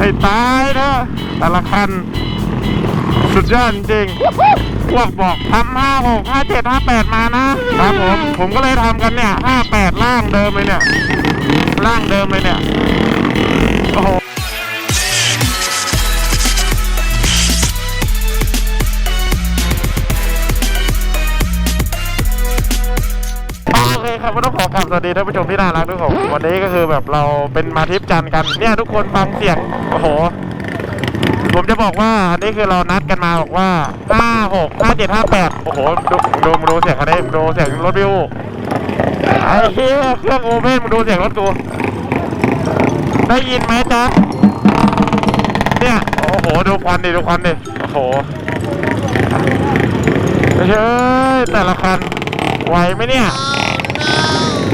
ให้ตายเถอะแต่ละคัน สุดยอดจริงพวกบอกทำห้าหกห้าเจ็ดห้าแปดมานะครับผม ผมก็เลยทำกันเนี่ยห้าแปดล่างเดิมเลยเนี่ย ล่างเดิมเลยเนี่ย ขอกลับสวัสดีท่านผู้ชมที่น่ารักทุกคนวันนี้ก็คือแบบเราเป็นมาทริปจันทร์กันเนี่ยทุกคนฟังเสียงโอ้โหผมจะบอกว่าอันนี้คือเรานัดกันมาบอกว่าห้าหกห้าเจ็ดห้าแปดโอ้โหดูดูดูเสียงคันนี้ดูเสียงรถวิวไอ้เหี้ยเครื่องโอเพ่นมึงดูเสียงรถกูได้ยินไหมจ๊ะเนี่ยโอ้โหดูควันดิดูควันดิโอ้โหเฮ้ยแต่ละคันไหวไหมเนี่ย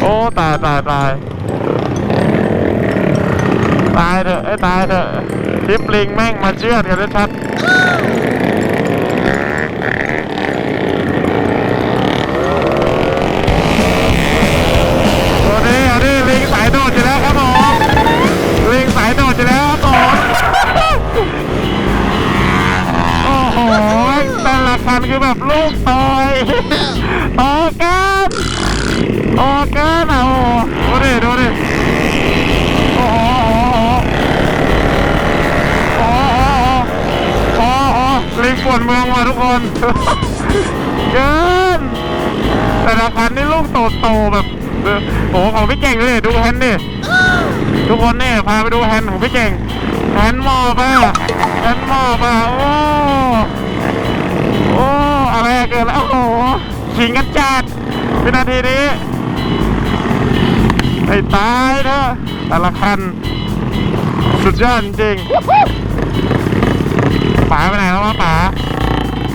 อ้ตายตายตายตายเถอะไอ้ตายเถอะทิปลิงแม่งมาเชื่อดกันชัดโอ้นี่อันนี้ลิงสายโดดอยู่แล้วครับผมลิงสายโดดอยู่แล้วครับผมโอ้โหแต่ละคันคือแบบลูกตอยโอ้กัน โอ้กันอะโอ้โหดูดิดูดิโอ้โหโอ้โหโอ้โหลิงปวนเมืองว่ะทุกคนเกินแต่ละคันนี่ลูกโตโตแบบโอ้โหของพี่เก่งเลยดูแฮนด์ดิทุกคนเนี่ยพาไปดูแฮนด์ของพี่เก่งแฮนด์มอบอะแฮนด์มอบอะโอ้โอ้อะไรเกินแล้วโอ้โหขิงกันจัดวินาทีนี้ ให้ตายเถอะแต่ละคัน สุดยอดจริงๆป๋าไปไหนแล้ววะป๋า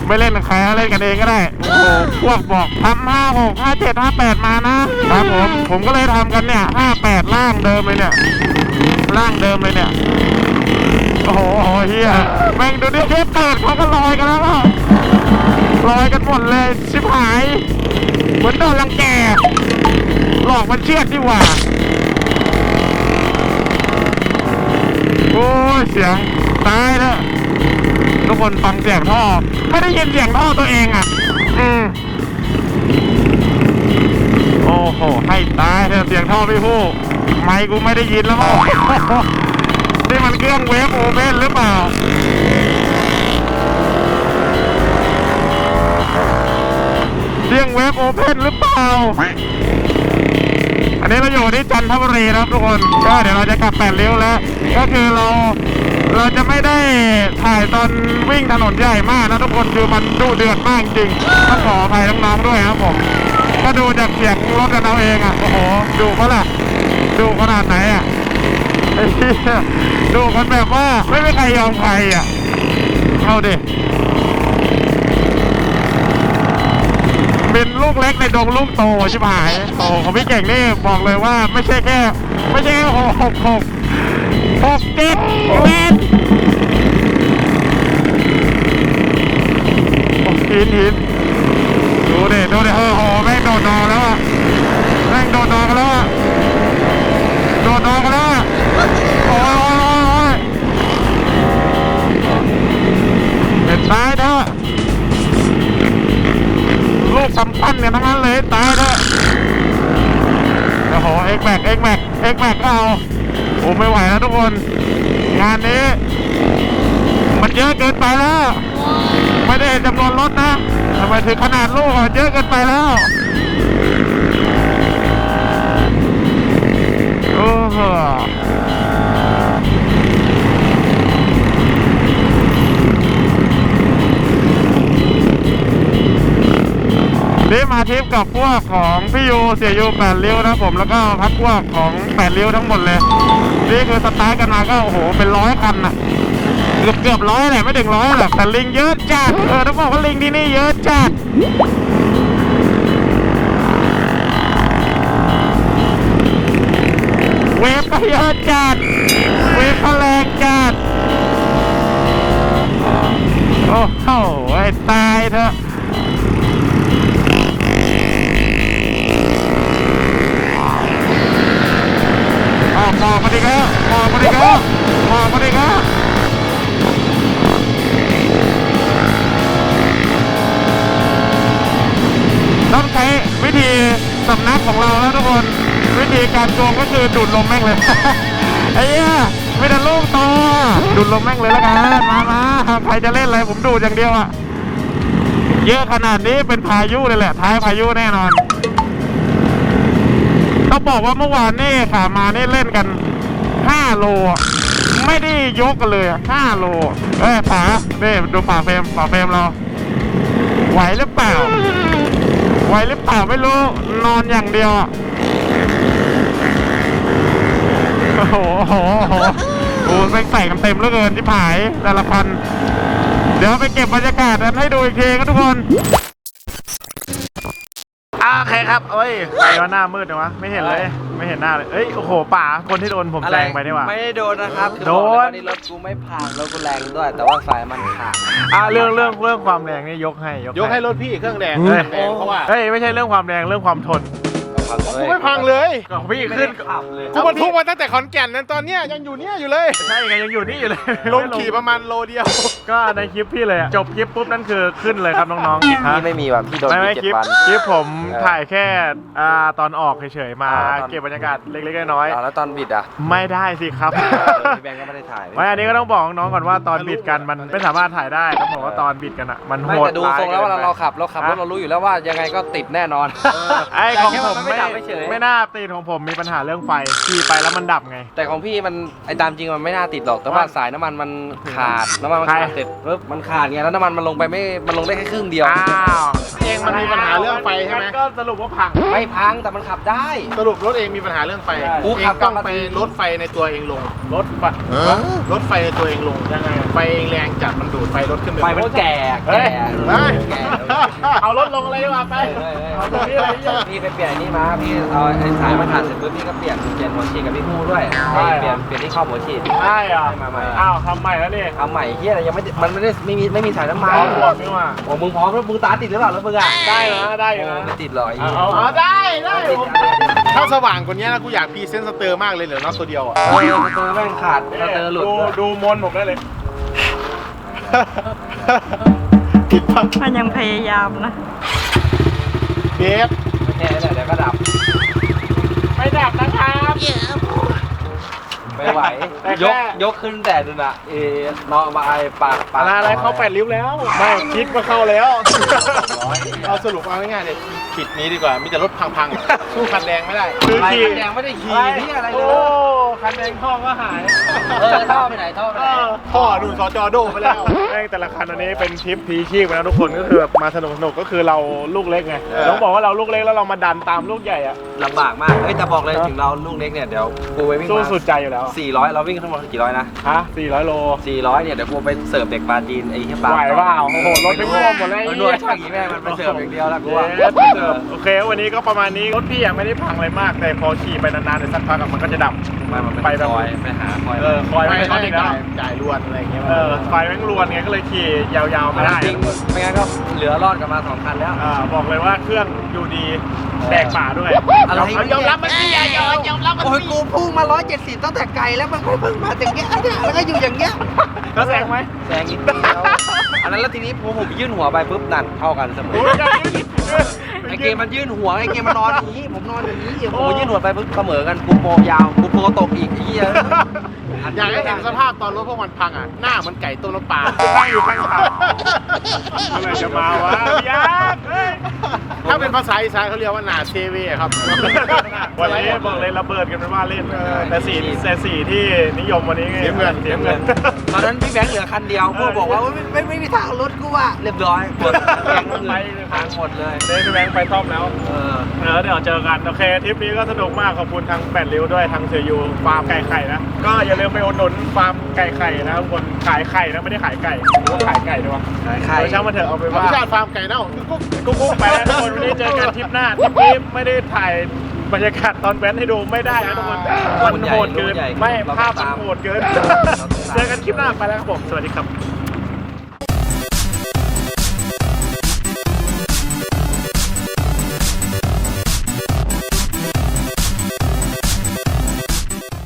ไม่เล่นกับใครแล้วเล่นกันเองก็ได้ โอ้โห พวกบอกทำห้าหกห้าเจ็ดห้าแปดมานะครับผม ผมก็เลยทำกันเนี่ยห้าแปดล่างเดิมเลยเนี่ย ล่างเดิมเลยเนี่ย โอ้โหโอ้โหเฮียแม่งดูดิเทปเปิดเขาก็ลอยกันแล้วอะลอยกันหมดเลย ชิบหาย เหมือนโดนรังแก หลอกมันเชือดดีกว่า โอ้ยเสียงตายแล้วทุกคนฟังเสียงท่อไม่ได้ยินเสียงท่อตัวเองอะ อืมโอ้โห ให้ตายเถอะเสียงท่อไม่พูดไม่กูไม่ได้ยินแล้วมั้งนี่มันเครื่องเวฟโอเว่นหรือเปล่าเสียงเวฟโอเพนหรือเปล่า อันนี้เราอยู่ที่จันทบุรีนะครับทุกคน ก็เดี๋ยวเราจะกลับแปดเลี้ยวแล้ว ก็คือเราเราจะไม่ได้ถ่ายตอนวิ่งถนนใหญ่มากนะทุกคนคือมันดุเดือดมากจริงต้องขออภัยน้องๆด้วยครับผมก็ดูจากเสียงรถกันเอาเองอะโอ้โหดูเขาล่ะดูขนาดไหนอะดูกันแบบว่าไม่มีใครยอมใครอะเอาดิ เป็นลูกเล็กในดงลูกโตใชิบหายโอ้ของพี่เก่งนี่บอกเลยว่าไม่ใช่แค่ไม่ใช่แค่หกหกหกหกเจ็ดเว้นโอ้หินหินดูดิดูดิเออโหแม่งโดดนอนแล้วอะแม่งโดดนอนกันแล้วอะโดดนอนกันแล้วอะโอ้ยโอ้ยโอ้ยโอ้ย แม็กเอ็กแม็กเอาโอ้ไม่ไหวแล้วทุกคน งานนี้ มันเยอะเกินไปแล้ว ไม่ได้จำนวนรถนะทำไมถึงขนาดลูกอะเยอะเกินไปแล้วโอ้โห นี่มาทริปกับพวกของพี่ยูเสียยูแปดเลี้ยวนะผมแล้วก็พักพวกของแปดเลี้ยวทั้งหมดเลยนี่คือสตาร์ทกันมาก็โอ้โหเป็นร้อยคันอะเกือบเกือบร้อยแหละไม่ถึงร้อยหรอกแต่ลิงเยอะจัดเออต้องบอกว่าลิงที่นี่เยอะจัดเวฟก็เยอะจัดเวฟก็แรงจัดโอ้โหไอ้ตายเถอะ ดิครับออกมาดิครับต้องใช้วิธีสำนักของเราแล้วทุกคน วิธีการโกงก็คือดูดลมแม่งเลย ไอ้เนี่ยไม่ได้ลูกโตดูดลมแม่งเลยแล้วกันมามาใครจะเล่นอะไรผมดูอย่างเดียวอะเยอะขนาดนี้เป็นพายุเลยแหละท้ายพายุแน่นอนต้องบอกว่าเมื่อวานนี่ขามานี่เล่นกัน 5 โล ไม่ได้ยกกันเลย 5 โล เอ้ยป๋านี่ดูป่าเฟรมป่าเฟรมเรา ไหวหรือเปล่า ไหวหรือเปล่าไม่รู้ นอนอย่างเดียว โอ้โหโอ้โหโอ้แม่งใส่กันเต็มเหลือเกินที่ผายแต่ละพัน เดี๋ยวไปเก็บบรรยากาศกันให้ดูอีกทีครับทุกคน โอเคครับเอ้ยใครว่าหน้ามืดนะวะไม่เห็นเลย ไม่เห็นหน้าเลยเอ้ยโอ้โหป่าคนที่โดนผมแซงไปนี่หว่า ไม่ได้โดนนะครับคือโดนบอกเลยว่านี่รถกูไม่พังรถกูแรงด้วย แต่ว่าสายมันขาด อ่าเรื่องเรื่องเรื่องความแรงนี่ยกให้ยกให้รถพี่เครื่องแดงเฮ้ยแดงเพราะว่า เฮ้ยไม่ใช่เรื่องความแรงเรื่องความทน กูไม่พังเลยก็พี่ขึ้นขับเลยกูบรรทุกมาตั้งแต่ขอนแก่นนั้นตอนเนี้ยยังอยู่เนี่ยอยู่เลยใช่ไงยังอยู่นี่อยู่เลยลงขี่ประมาณโลเดียว ก็ในคลิปพี่เลยอะจบคลิปปุ๊บนั่นคือขึ้นเลยครับน้องๆฮะพี่ไม่มีว่ะพี่โดนไม่มีไม่เจ็ดคลิปวันคลิปผมเออถ่ายแค่อ่าตอนออกเฉยๆมาอ่าตอนเก็บบรรยากาศเล็กๆน้อยอ้าวแล้วตอนบิดอะๆไม่ได้สิครับเออพี่แบงก์ก็ไม่ได้ถ่ายไม่อันนี้ก็ต้องบอกน้องก่อนว่าตอนบิดกันมันไม่สามารถถ่ายได้ต้องบอกว่าตอนบิดกันอะมันโหไม่ดแต่ดูทรงแล้วเวลาเราขับเราขับรถเรารู้อยู่แล้วว่ายังไงก็ติดแน่นอนไอ้ของแต่แค่ผว่ามมันไม่ไม่ดับเฉยไม่น่าตีนของผมมีปัญหาเรื่องไฟขี่ไปแล้วมันดับไง แต่ของพี่มันไอ้ตามจริงมันไม่น่าติดหรอก แต่ว่าสายน้ำมันมันขาดน้ำมันมันขาดเสร็จปุ๊บมันขาดไงแล้วน้ำมันมันลงไปไม่มันลงได้แค่ครึ่งเดียวอ้าว มันมีปัญหาเรื่องไฟใช่ไหมก็สรุปว่าพัง ไม่พังแต่มันขับได้ สรุปรถเองมีปัญหาเรื่องไฟใช่ เองต้องไปลดไฟในตัวเองลงรถไฟลดไฟในตัวเองลงยังไงไฟเองแรงจัดมันดูดไฟรถขึ้นไปไฟมันแก่เฮ้แก่ยเฮ้ยแก่เอารถลงอะไรดีกว่าไปเอาตรงนี้เลยเนี่ย พี่ไปเปลี่ยนอันนี่มาพี่เอาไอ้สายมาขาดเสร็จปุ๊บพี่ก็เปลี่ยนเปลี่ยนหัวฉีดกับพี่ฮู้ด้วยใช่ เปลี่ยนเปลี่ยนที่ครอบหัวฉีดได้เหรอให้มาใหม่ อ้าวทำใหม่แล้วนี่ทำใหม่เฮียอะไรยังไม่ได้มันไม่ได้ไม่มีไม่มีสายน้ำมันเอาบวกนี่ว่า โอ้มึงพร้อมแล้วมึงตาติดหรือเปล่าแล้วมึงอะได้นะได้อยู่นะโไม่ติดหรอกไอ้เอาเหี้ยเอาเอาได้ได้ติดผมอะไรติดถ้าสว่างกว่านี้นะกูอยากพรีเซนต์สเตอร์มากเลยเหลือน็อตตัวเดียวอะเออสเตอร์แม่งขาดสเตอร์หลุดดูดูมนผมได้เลยผิดปะมันยังพยายามนะเบฟแค่นี้แหละเดี๋ยวก็ดับ ไม่ดับนะครับ ไม่ไหว แต่แค่ยกยกขึ้นแต่ดูนะเอเนาะมาไอ้ปากปากอะไรอะไรเขาแปดริ้วแล้วไม่คิดว่าเข้าแล้ว ร้อยเอาสรุปเอาง่ายๆเลยผิดนี้ดีกว่ามีแต่รถพังๆสู้คันแดงไม่ได้คืออะไรขี่คันแดงไม่ได้ขี่ที่อะไรเลโอ้ยคันแดงท่อก็หายเออท่อไปไหนท่อไปไหนพ่อดูสจโดไปแล้ว แม่งแต่ละคันอันนี้เป็นทริปพีชีพนะทุกคนก็คือแบบมาสนุกสนุกก็คือเราลูกเล็กไงเออ ต้องบอกว่าเราลูกเล็กแล้วเรามาดันตามลูกใหญ่อะ ลำบากมากเอ้ยแต่บอกเลยถึงเราลูกเล็กเนี่ยเดี๋ยวกูไปวิ่งสู้มาสุดใจอยู่แล้ว400 เราวิ่งทั้งหมดกี่ร้อยนะฮะ400 โล 400เนี่ยเดี๋ยวกูไปเสิร์ฟเด็กปลาจีนไอ้เหี้ยปลาไหวเปล่าโอ้โหรถไม่ง่วงหมดแล้วไอ้เออเหี้นวยดช่างอย่างนี้แม่งมันไปเสิร์ฟอย่างเดียวแล้วกูว่าเย้โอเค วันนี้ก็ประมาณนี้รถพี่ยังไม่ได้พังอะไรมาก แต่พอขี่ไปนานๆเดี๋ยวสักพักอะมันก็จะดับมามันไปไปแบบคอยไปหาคอยเออคอยไม่ไม่ใช่ช็อตอีกแล้วจ่ายจ่ายรวนอะไรอย่างเงี้ยเออไฟแม่งรวนไงก็เลยขี่ยาวๆไม่ได้จริงไม่งั้นก็เหลือรอดกันมาสองคันแล้วอ่าบอกเลยว่าเครื่องอยู่ดี แดกป่าด้วยอะไร ยอมรับมันดีอะยอมยอมรับมันโอ้ยกูพุ่งมา 170 ตั้งแต่ไกลแล้วมันก็เพิ่งมาอย่างเงี้ยแล้วก็อยู่อย่างเงี้ยแล้วแซงไหมแซงอีกทีแล้วอันนั้นแล้วทีนี้พอผมยื่นหัวไปปุ๊บนั่นเท่ากันเสมอโอ้ยไอเกมมันยื่นหัวไอเกมมันนอนอย่างนี้ผมนอนอย่างนี้ผมยื่นหัวไปปุ๊บเสมอกันกูโปรยาวกูโปรตกอีกไอ้เหี้ยอยากให้เห็นสภาพตอนรถพวกมันพังอะ หน้ามันไก่ต้มน้ำปลาตั้งอยู่ข้างทางเมื่อไหร่จะมาวะพี่ยักษ์เฮ้ย ถ้าเป็นภาษาอีสานเขาเรียกว่าหนาเซเว่ครับ วันนี้บอกเลยระเบิดกันเป็นว่าเล่น แต่สีแต่สีที่นิยมวันนี้เสียเงินเสียเงินตอนนั้นพี่แบงค์เหลือคันเดียวพวกบอกว่าไม่ไม่ไม่มีทางเอารถกูว่ะเรียบร้อยหมดแบงค์เงินพังหมดเลยเดนแบงค์ไปซ่อมแล้วเออเออเดี๋ยวเจอกันโอเคทริปนี้ก็สนุกมากขอบคุณทางแปดริ้วด้วยทางเซยูฟาร์มไก่ไข่นะก็อย่าลืมไปอุดหนุนฟาร์มไก่ไข่นะครับคนขายไข่นะไม่ได้ขายไก่หรือว่าขายไก่ด้วยวะขายไข่เออช่างมันเถอะเอาไปธรรว่ามชาติฟาร์มไก่เน่ากุ๊กกุ๊กกุ๊กไปแล้วทุกคนวันนี้เจอกันทริปหน้าทริปนี้ไม่ได้ถ่ายบรรยากาศตอนแว้นให้ดูไม่ได้นะทุกคนมันโหดเกิน ไม่ภาพมันโหดเกิน เจอกันคลิปหน้าไปแล้วครับผม สวัสดีครับ